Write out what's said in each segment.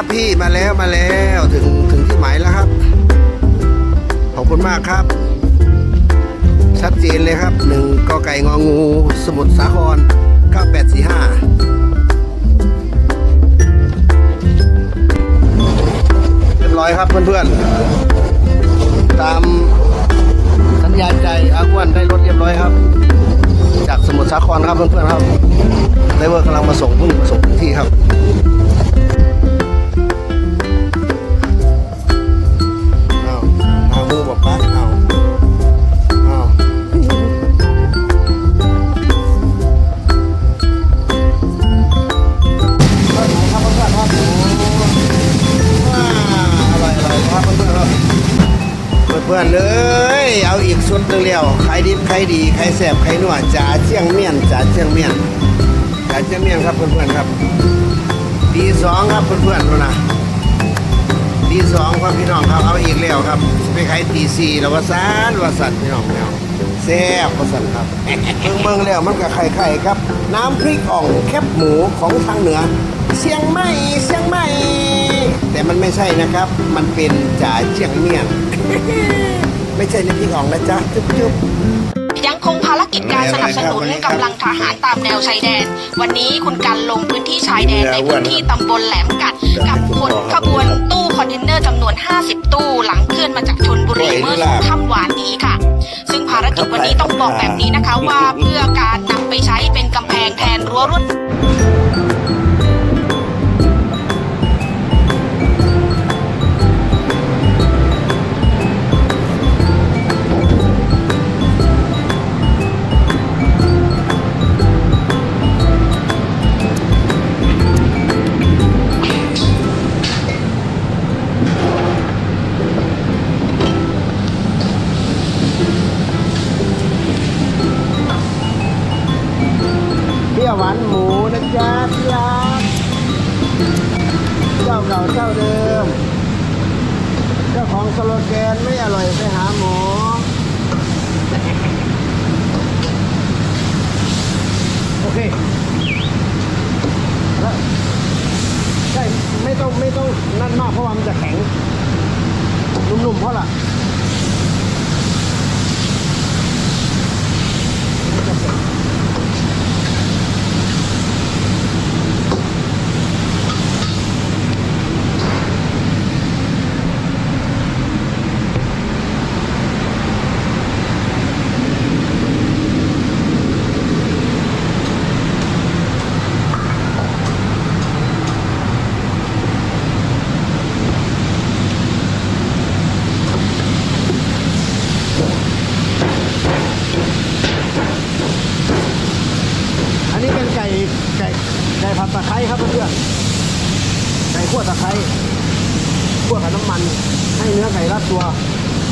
ครับพี่มาแล้วมาแล้วถึงถึงที่หมายแล้วครับ ขอบคุณมากครับ ชัดเจนเลยครับหนึ่งกอไก่งองู สมุทรสาคร 9845 เรียบร้อยครับเพื่อนๆ ตามสัญญาณใจอาอ้วนได้รถเรียบร้อยครับ จากสมุทรสาครครับเพื่อนๆครับไดเวอร์กำลังมาส่งเพิ่งมาส่งที่ครับ เอามือบอกปักเอาเอาครับเพื่อนๆครับว้าวอร่อยอร่อยครับเพื่อนๆครับเพื่อนๆเลย เอาอีกชุดหนึงเดียวใครดิบใครดีใครแสบใครนัวจ่าเชียงเมียนจ่าเชียงเมียนจ่าเชียงเมียนครับเพื่อนๆครับดีสองครับเพื่อนๆดูนะ ดีสองครับพี่น้องครับเอาอีกแล้วครับไปขายตีสี่แล้วว่าซานว่าสัตว์พี่น้องเนี่ยแซ่บว่าสัตว์ครับเมืองเมืองแล้วมันก็ไข่ๆครับ น้ำพริกอ่องแคบหมูของทางเหนือเชียงใหม่เชียงใหม่แต่มันไม่ใช่นะครับ มันเป็นจ่าเชียงเมียนไม่ใช่น้ำพริกอ่องนะจ๊ะจุ๊บจุ๊บยังคงภารกิจการสนับสนุนกำลังทหารตามแนวชายแดน วันนี้คุณกันลงพื้นที่ชายแดนในพื้นที่ตำบลแหลมกัดกับขนขบวนตู้คอน เทนเนอร์จำนวน 50 ตู้หลังเคลื่อนมาจากชนบุรีเมื่อช่วงค่ำวานนี้ค่ะ ซึ่งภารกิจวันนี้ต้องบอกแบบนี้นะคะว่าเพื่อการนำไปใช้เป็นกำแพงแทนรั้วรว โลแกนไม่อร่อยไปหาหมอโอเคแล้วใช่ไม่ต้องไม่ต้องนั่นมากเพราะว่ามันจะแข็งนุ่มๆเพราะล่ะ อันนี้เป็นไก่ไก่ไก่ ผัดตะไคร้ครับเพื่อนไก่ขั่วตะไคร้คั่วกับน้ำมันให้เนื้อไก่รัดตัว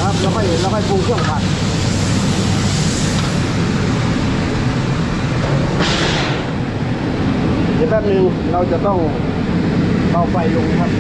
ครับแล้วค่อยแล้วค่อยปรุงเครื่องผัดเดี๋ยวแป๊บนึงเราจะต้องเบาไฟลงครับ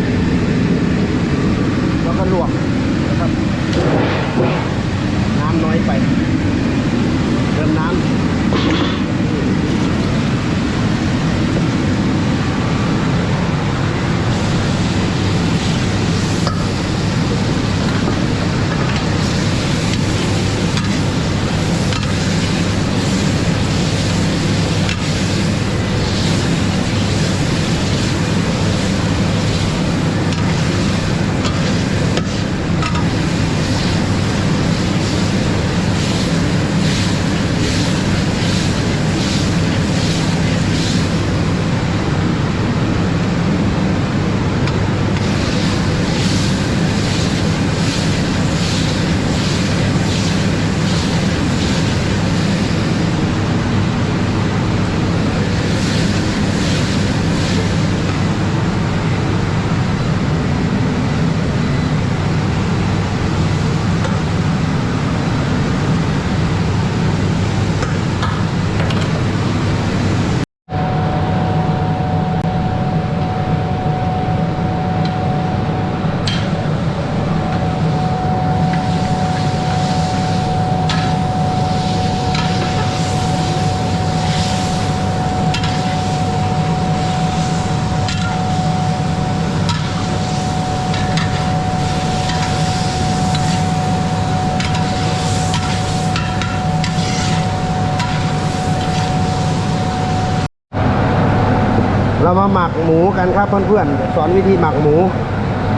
เรามาหมักหมูกันครับเพื่อนๆสอนวิธีหมักหมู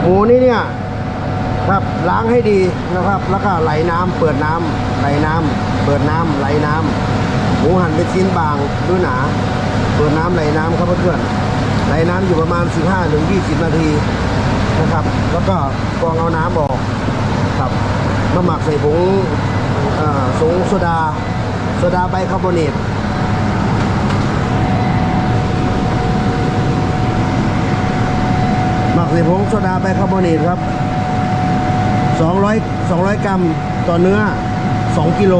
หมูนี่เนี่ยครับล้างให้ดีนะครับ แล้วก็ไหลน้ำเปิดน้ำไหลน้ำเปิดน้ำไหลน้ำหมูหั่นเป็นชิ้นบางด้วยหนา เปิดน้ำไหลน้ำครับเพื่อนๆไหลน้ำอยู่ประมาณ 15ถึง20 นาทีนะครับ แล้วก็กรองเอาน้ำออกครับมาหมักใส่ผงสงโซดาโซดาไบคาร์บอเนต หมักใส่ผงโซดาไบคาร์บอเนตครับ 200 200 กรัมต่อเนื้อ 2 กิโล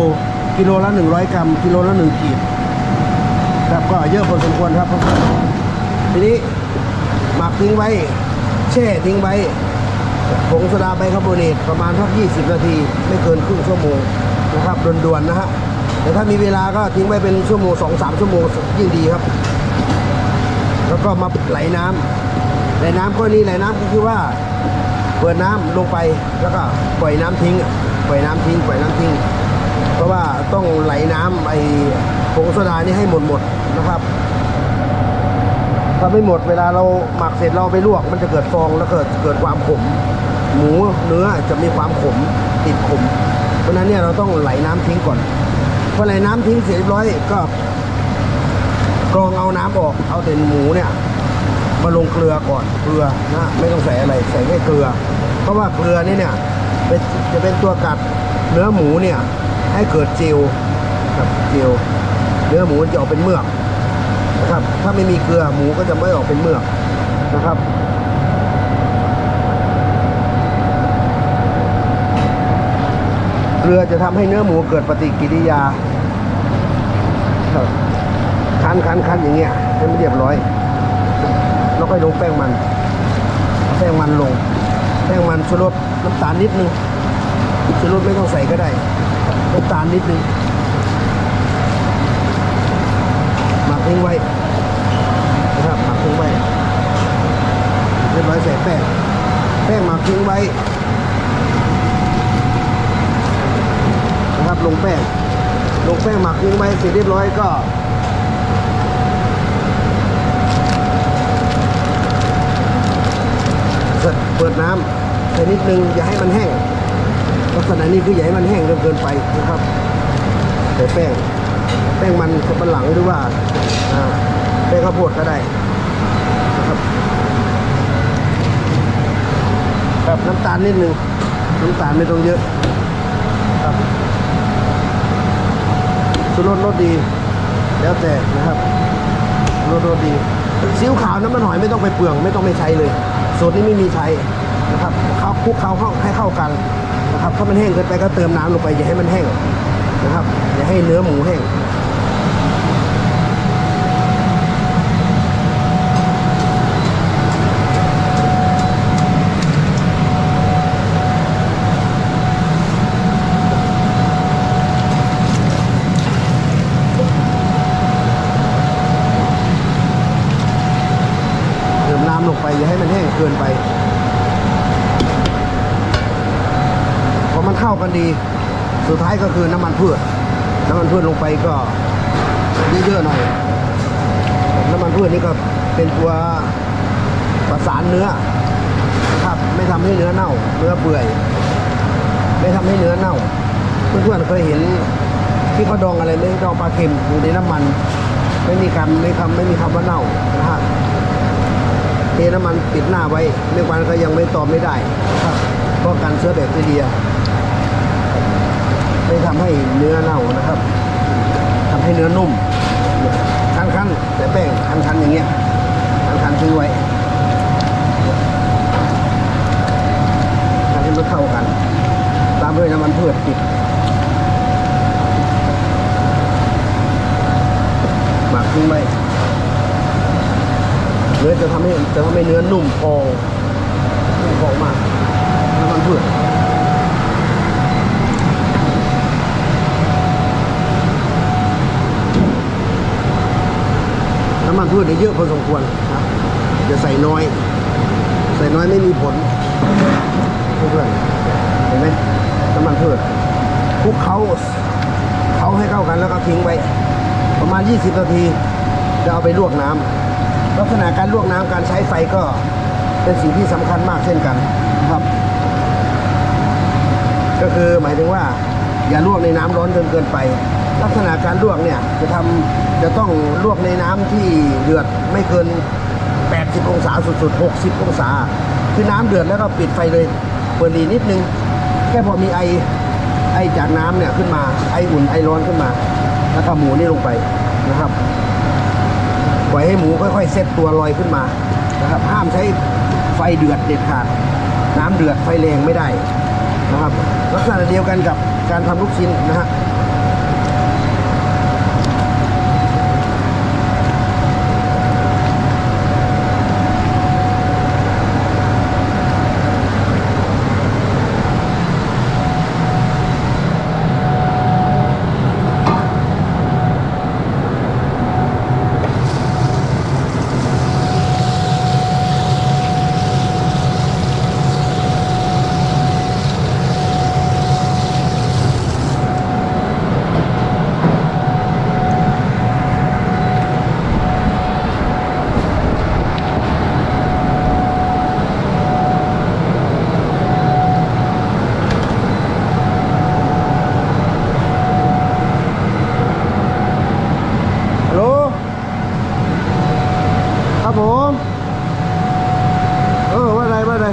กิโลละ 100 กรัม กิโลละ 1 ขีด ครับก็เยอะพอสมควรครับ ทีนี้หมักทิ้งไว้ แช่ทิ้งไว้ ผงโซดาไบคาร์บอเนตประมาณสัก20 นาที ไม่เกินครึ่งชั่วโมงนะครับด่วนๆนะฮะแต่ถ้ามีเวลาก็ทิ้งไว้เป็นชั่วโมง2-3 ชั่วโมงยิ่งดีครับ แล้วก็มาไหลน้ำ ไหลน้ำก็นี่ไหลน้ำก็คือว่า เปิดน้ำลงไปแล้วก็ปล่อยน้ำทิ้งปล่อยน้ำทิ้งปล่อยน้ำทิ้ง เพราะว่าต้องไหลน้ำไอ้ผงโซดานี่ให้หมดหมดนะครับถ้าไม่หมดเวลาเราหมักเสร็จเราไปลวก มันจะเกิดฟองแล้วเกิดเกิดความขม หมูเนื้อจะมีความขมติดขม เพราะนั้นเนี่ยเราต้องไหลน้ำทิ้งก่อนพอไหลน้ำทิ้งเสร็จเรียบร้อยก็กรองเอาน้ำออกเอาแต่หมูเนี่ย มาลงเกลือก่อนเกลือนะไม่ต้องใส่อะไรใส่แค่เกลือ เพราะว่าเกลือนี่เนี่ยเป็นจะเป็นตัวกัดเนื้อหมูเนี่ยให้เกิดเจลครับเจลเนื้อหมูจะออกเป็นเมือกนะครับ ถ้าไม่มีเกลือหมูก็จะไม่ออกเป็นเมือกนะครับเกลือจะทำให้เนื้อหมูเกิดปฏิกิริยาครับคันคันคันอย่างเงี้ยให้มันเรียบร้อย แล้วค่อยลงแป้งมัน แป้งมันลง แป้งมันชูรสน้ำตาลนิดนึงชูรสไม่ต้องใส่ก็ได้น้ำตาลนิดนึงหมักทิ้งไว้นะครับหมักทิ้งไว้เรียบร้อยใส่แป้งแป้งหมักทิ้งไว้นะครับลงแป้งลงแป้งหมักทิ้งไว้เสร็จเรียบร้อยก็ เปิดน้ำใส่นิดนึงอย่าให้มันแห้งลักษณะนี้คืออย่าให้มันแห้งจนเกินไปนะครับใส่แป้งแป้งมันสับปะหลังหรือว่าอ่าแป้งข้าวโพดก็ได้นะครับแบบน้ำตาลนิดนึงน้ำตาลไม่ต้องเยอะครับสุรสรสดี แล้วแต่นะครับรสรสดีซีอิ๊วขาวน้ำมันหอยไม่ต้องไปเปลือง ไม่ต้องไปใช้เลย สูตรนี้ไม่มีใช้นะครับเขาคลุกเขาเข้าให้เข้ากันนะครับถ้ามันแห้งเกินไปก็เติมน้ำลงไปอย่าให้มันแห้งนะครับอย่าให้เนื้อหมูแห้งเติมน้ำลงไปอย่าให้มันแห้งเกินไปพอมัน เข้ากันดี สุดท้ายก็คือน้ำมันพืชน้ำมันพืชลงไปก็เยอะๆหน่อย น้ำมันพืชนี่ก็เป็นตัวประสานเนื้อครับไม่ทำให้เนื้อเน่า เนื้อเปื่อย ไม่ทำให้เนื้อเน่า เพื่อนๆเคยเห็นที่เขาดองอะไรไหมดองปลาเค็มอยู่ในน้ำมัน ไม่มีคำไม่คำไม่มีคำว่าเน่านะฮะเทน้ำมันปิดหน้าไว้เมื่อวันก็ยังไม่ตอบไม่ได้นะครับป้องกันเชื้อแบคทีเรีย ไม่ทำให้เนื้อเน่านะครับทำให้เนื้อนุ่มคั้นๆแต่แป้งคั้นๆอย่างเงี้ยคั้นๆทิ้งไว้ทำให้มันเข้ากัน ตามด้วยน้ำมันพืชปิดหมักทิ้งไว้เนื้อจะทำให้จะทำให้เนื้อนุ่มพองนุ่มพองมากน้ำมันพืช มันพืชเนี่ยเยอะพอสมควรครับจะใส่น้อย ใส่น้อยไม่มีผลเพื่อนเห็นไหมน้ำมันพืชคลุกเขาเขาให้เข้ากันแล้วก็ทิ้งไว้ ประมาณ 20 นาทีจะเอาไปลวกน้ำไปลักษณะการลวกน้ำการใช้ไฟก็เป็นสิ่งที่สำคัญมากเช่นกันนะครับ ก็คือหมายถึงว่า อย่าลวกในน้ำร้อนจนเกินไป ลักษณะการลวกเนี่ยจะทำจะต้องลวกในน้ำที่เดือดไม่เกิน 80 องศาสุดๆ 60 องศา คือน้ำเดือดแล้วก็ปิดไฟเลย เปิดหลีนิดนึง แค่พอมีไอไอจากน้ำเนี่ยขึ้นมาไออุ่นไอร้อนขึ้นมา แล้วก็หมูนี่ลงไปนะครับปล่อยให้หมูค่อยๆเซ็ตตัวลอยขึ้นมานะครับห้ามใช้ไฟเดือดเด็ดขาด น้ำเดือดไฟแรงไม่ได้นะครับลักษณะเดียวกันกับการทำลูกชิ้นนะฮะ ฮัลโหล ครับผม เออ ว่าอะไรว่าอะไร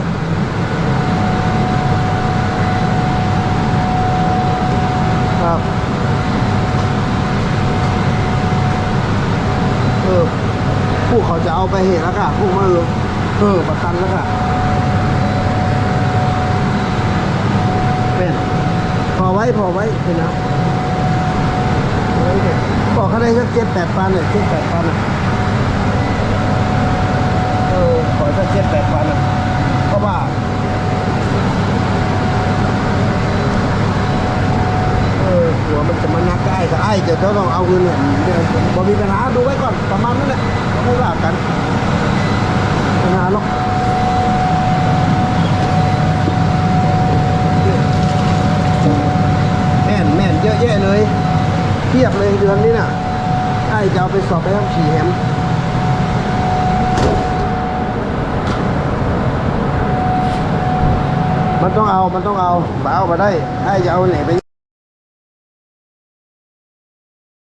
ครับ เออผู้เขาจะเอา ไปเหตุแล้วค่ะผู้มาเออเออประกันแล้วค่ะเป็นพอไว้พอไว้เป็นนะบอกเขาได้สักเจ็ดแปดพันเนี่ยเจ็ดแปดพันอะเออขอสักเจ็ดแปดพันอะ เพราะว่า เออหัวมันจะมานักได้ก็ไอ้จะต้องเอาเงินเนี่ยบอมีปัญหาดูไว้ก่อนประมาณนั้นแหละไม่ว่ากันปัญหาหรอกแม่นแม่นเยอะแยะเลยเทียบเลยเดือนนี้น่ะไอ้จะเอาไปสอบไปทำขี่แฮมมันต้องเอา มันต้องเอาบ่เอามาได้ไอ้จะเอาไหนไป